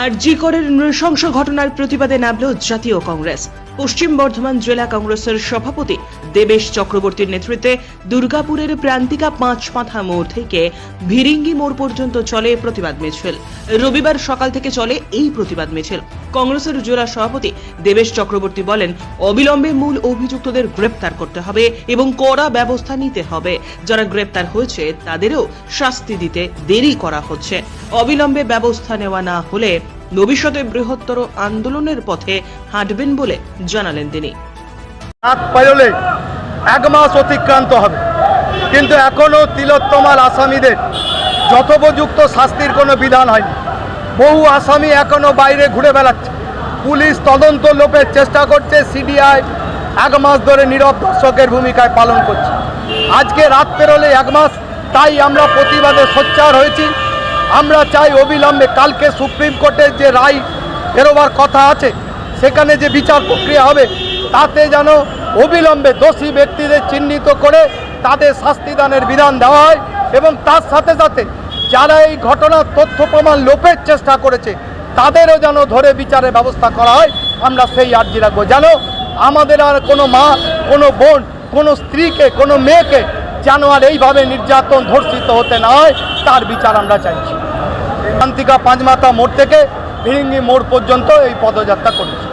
আর জি করের নৃশংস ঘটনার প্রতিবাদে নামল জাতীয় কংগ্রেস। পশ্চিম বর্ধমান জেলা কংগ্রেসের সভাপতি দেবেশ চক্রবর্তীর নেতৃত্বে দুর্গাপুরের প্রান্তিকা পাঁচ মাথা মোড় থেকে ভিরিঙ্গি মোড় পর্যন্ত চলে প্রতিবাদ মিছিল। রবিবার সকাল থেকে চলে এই প্রতিবাদ মিছিল। কংগ্রেসের জেলা সভাপতি দেবেশ চক্রবর্তী বলেন, অবিলম্বে মূল অভিযুক্তদের গ্রেপ্তার করতে হবে এবং কড়া ব্যবস্থা নিতে হবে। যারা গ্রেপ্তার হয়েছে, তাদেরও শাস্তি দিতে দেরি করা হচ্ছে। অবিলম্বে ব্যবস্থা নেওয়া না হলে ভবিষ্যতে বৃহত্তর আন্দোলনের পথে হাঁটবেন বলে জানালেন তিনি। এক মাস অতিক্রান্ত হবে। কিন্তু এখনও তিলোত্তমার আসামিদের যথোপযুক্ত শাস্তির কোনো বিধান হয়নি। বহু আসামি এখনও বাইরে ঘুরে বেড়াচ্ছে। পুলিশ তদন্ত লোপের চেষ্টা করছে সিডিআই এক মাস ধরে নীরব দর্শকের ভূমিকায় পালন করছে। আজকে রাত পেরোলে এক মাস, তাই আমরা প্রতিবাদে সোচ্চার হয়েছি। আমরা চাই অবিলম্বে কালকে সুপ্রিম কোর্টের যে রায় বেরোবার কথা আছে, সেখানে যে বিচার প্রক্রিয়া হবে, তাতে যেন অবিলম্বে দোষী ব্যক্তিদের চিহ্নিত করে তাদের শাস্তিদানের বিধান দেওয়া হয় এবং তার সাথে সাথে যারা এই ঘটনার তথ্য প্রমাণ লোপের চেষ্টা করেছে, তাদেরও যেন ধরে বিচারের ব্যবস্থা করা হয়। আমরা সেই আর্জি রাখব। যেন আমাদের আর কোনো মা, কোনো বোন, কোনো স্ত্রীকে, কোনো মেয়েকে যেন আর এইভাবে নির্যাতন ধর্ষিত হতে না হয়, তার বিচার আমরা চাইছি। শান্তিকা পাঁচমাথা মোড় থেকে ভিড়িঙ্গি মোড় পর্যন্ত এই পদযাত্রা করেছে।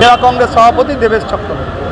জেলা কংগ্রেস সভাপতি দেবেশ চক্রবর্তী।